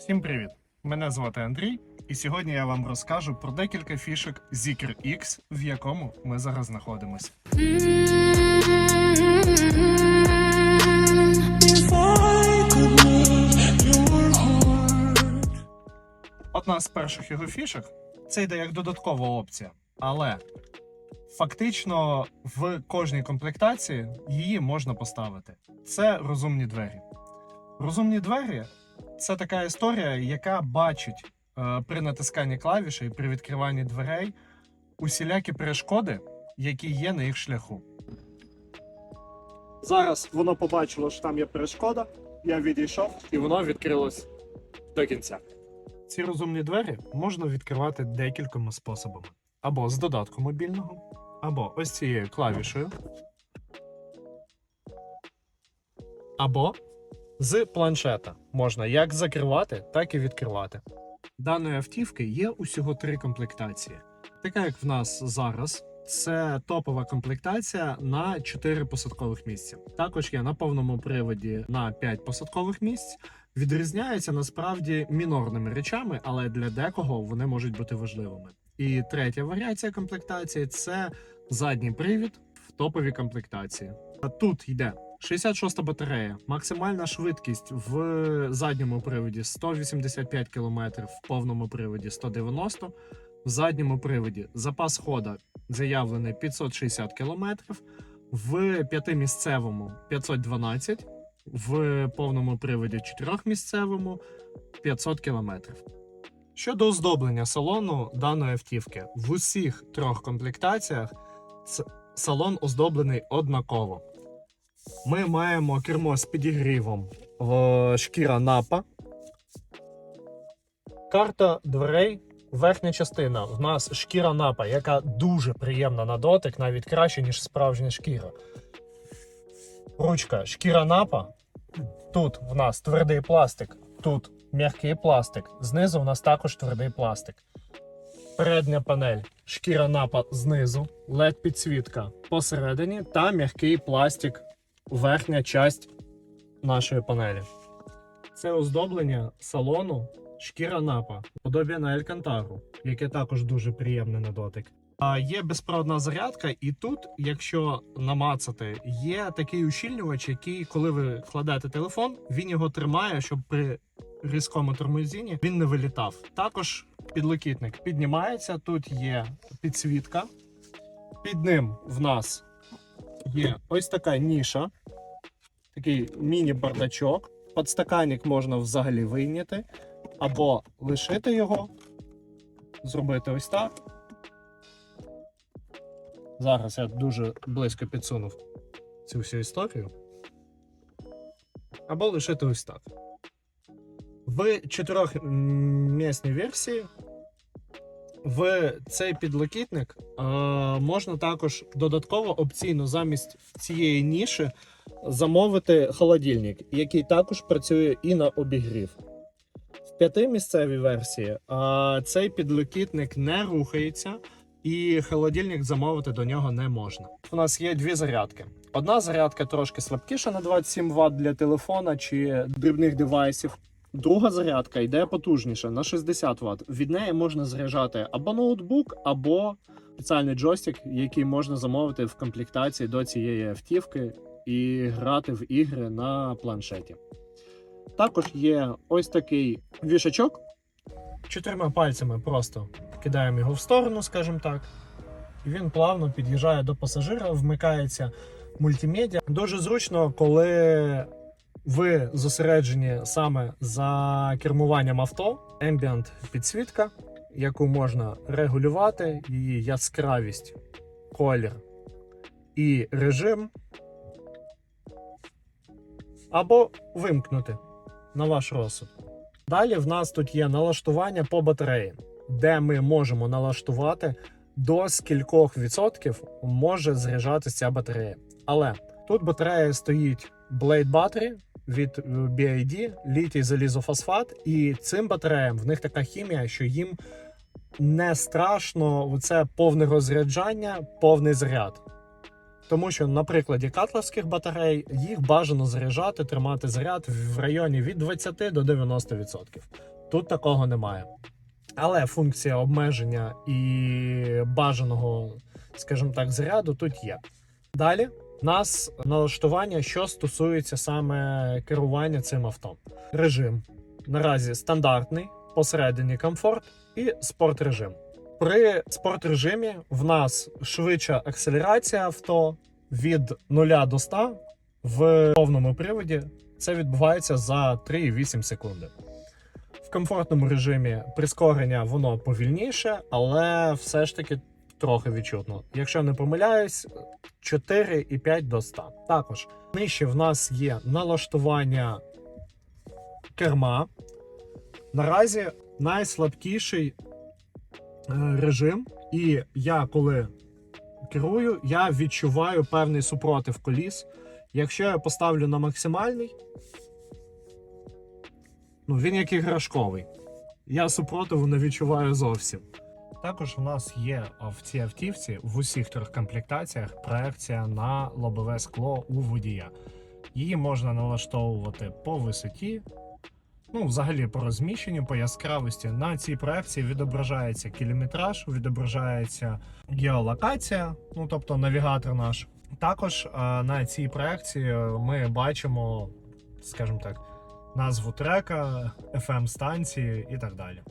Всім привіт! Мене звати Андрій, і сьогодні я вам розкажу про декілька фішок Zikr X, в якому ми зараз знаходимося. Одна з перших його фішок це йде як додаткова опція, але фактично в кожній комплектації її можна поставити. Це розумні двері. Розумні двері це така історія, яка бачить е, при натисканні клавіші і при відкриванні дверей усілякі перешкоди, які є на їх шляху. Зараз воно побачило, що там є перешкода. Я відійшов, і воно відкрилось до кінця. Ці розумні двері можна відкривати декількома способами: або з додатку мобільного, або ось цією клавішею, або з планшета. Можна як закривати, так і відкривати. Даної автівки є усього три комплектації. Така як в нас зараз, це топова комплектація на 4 посадкових місця. Також є на повному приводі на 5 посадкових місць. Відрізняються насправді мінорними речами, але для декого вони можуть бути важливими. І третя варіація комплектації це задній привід в топовій комплектації. А Тут йде 66 батарея, максимальна швидкість в задньому приводі 185 км, в повному приводі 190 в задньому приводі запас хода заявлений 560 км, в п'ятимісцевому 512 в повному приводі чотирьохмісцевому 500 км. Щодо оздоблення салону даної автівки, в усіх трьох комплектаціях салон оздоблений однаково. Ми маємо кермо з підігрівом шкіра напа. Карта дверей. Верхня частина в нас шкіра напа, яка дуже приємна на дотик, навіть краще, ніж справжня шкіра. Ручка шкіра напа. Тут в нас твердий пластик, тут м'який пластик. Знизу в нас також твердий пластик. Передня панель, шкіра напа знизу, led підсвітка посередині та м'який пластик, верхня часть нашої панелі. Це оздоблення салону шкіра напа, подобія на Елькантару, яке також дуже приємне на дотик. А є безпроводна зарядка, і тут, якщо намацати, є такий ущільнювач, який, коли ви кладете телефон, він його тримає, щоб при різкому тормозінні він не вилітав. Також підлокітник піднімається. Тут є підсвітка. Під ним в нас є ось така ніша, такий міні-бардачок. Подстаканник можна взагалі вийняти, або лишити його, зробити ось так. Зараз я дуже близько підсунув цю всю історію. Або лишити ось так. В чотирьохмісній версії в цей підлокітник е, можна також додатково опційно замість цієї ніші замовити холодильник, який також працює і на обігрів. В п'ятимісцевій версії е, цей підлокітник не рухається, і холодильник замовити до нього не можна. У нас є дві зарядки. Одна зарядка трошки слабкіша на 27 Вт для телефона чи дрібних девайсів. Друга зарядка йде потужніше на 60 Вт. Від неї можна заряджати або ноутбук, або спеціальний джойстик, який можна замовити в комплектації до цієї автівки і грати в ігри на планшеті. Також є ось такий вішачок. Чотирма пальцями просто кидаємо його в сторону, скажімо так. І він плавно під'їжджає до пасажира, вмикається мультимедіа. Дуже зручно, коли ви зосереджені саме за кермуванням авто, Ambient підсвітка, яку можна регулювати, її яскравість, колір і режим. Або вимкнути на ваш розсуд. Далі в нас тут є налаштування по батареї, де ми можемо налаштувати до скількох відсотків може заряджатися ця батарея. Але тут батарея стоїть Blade Battery від е, BID, літій залізофосфат, і цим батареям в них така хімія, що їм не страшно це повне розряджання, повний заряд. Тому що на прикладі катловських батарей їх бажано заряджати, тримати заряд в районі від 20 до 90%. Тут такого немає. Але функція обмеження і бажаного, скажімо так, заряду тут є. Далі у нас налаштування, що стосується саме керування цим авто. Режим наразі стандартний, посередині комфорт і спорт режим. При спорт режимі в нас швидша акселерація авто від 0 до 100 в повному приводі. Це відбувається за 3,8 секунди. В комфортному режимі прискорення воно повільніше, але все ж таки трохи відчутно. Якщо не помиляюсь, 4,5 до 100. Також нижче в нас є налаштування керма. Наразі найслабкіший режим, і я коли керую, я відчуваю певний супротив коліс. Якщо я поставлю на максимальний, ну він як іграшковий. Я супротиву не відчуваю зовсім. Також у нас є в цій автівці в усіх трьох комплектаціях проекція на лобове скло у водія. Її можна налаштовувати по висоті, ну, взагалі по розміщенню, по яскравості. На цій проекції відображається кілометраж, відображається геолокація, ну тобто навігатор наш. Також е, на цій проекції ми бачимо, скажімо так, назву трека, FM станції і так далі.